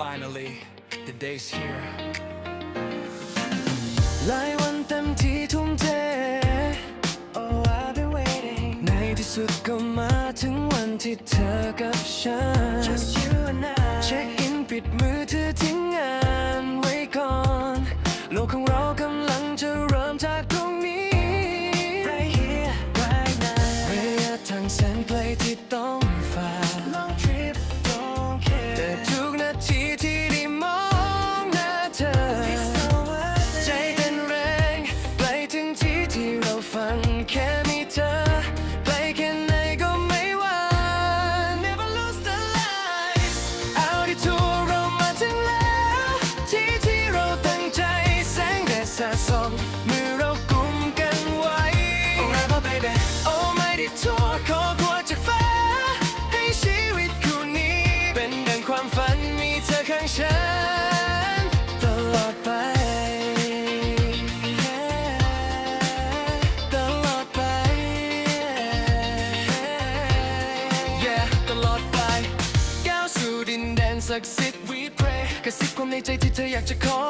Finally, the day's here. หลายวันเต็มที่ทุ่มเท Oh I've been waiting ในที่สุดก็มาถึงวันที่เธอกับฉัน Just you and I เช็คอินปิดมือ ศักดิ์สิทธิ์ We pray กระซิบความในใจที่เธออยากจะขอ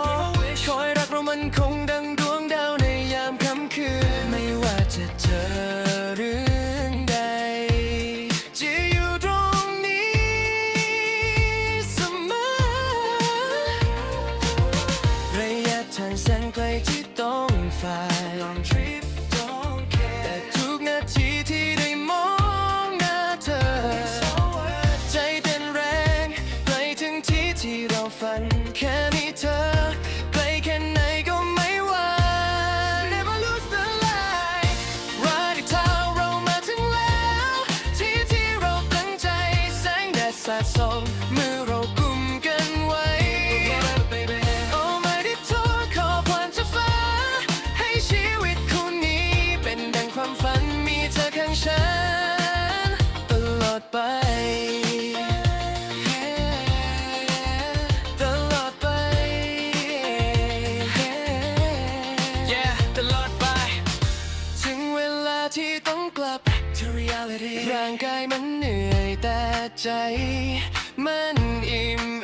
คอยรักเรามันคงดังดวงดาวในยามค่ำคืน ไม่ว่าจะเจอเรื่องใดจะอยู่ตรงนี้เสมอระยะทางแสนไกลที่ต้องฝ่า สงแดดสาดส่องมือเรากุมกันไว้โอ้ไม่ได้โทษขอพรจากฟ้า ให้ชีวิตคู่นี้เป็นดังความฝันมีเธอข้างฉัน ตลอดไป ตลอดไป Yeah ตลอดไป ถึงเวลาที่ต้องกลับ to reality ร่างกายมันเหนื่อยแต่ใจ มันอิ่มเอม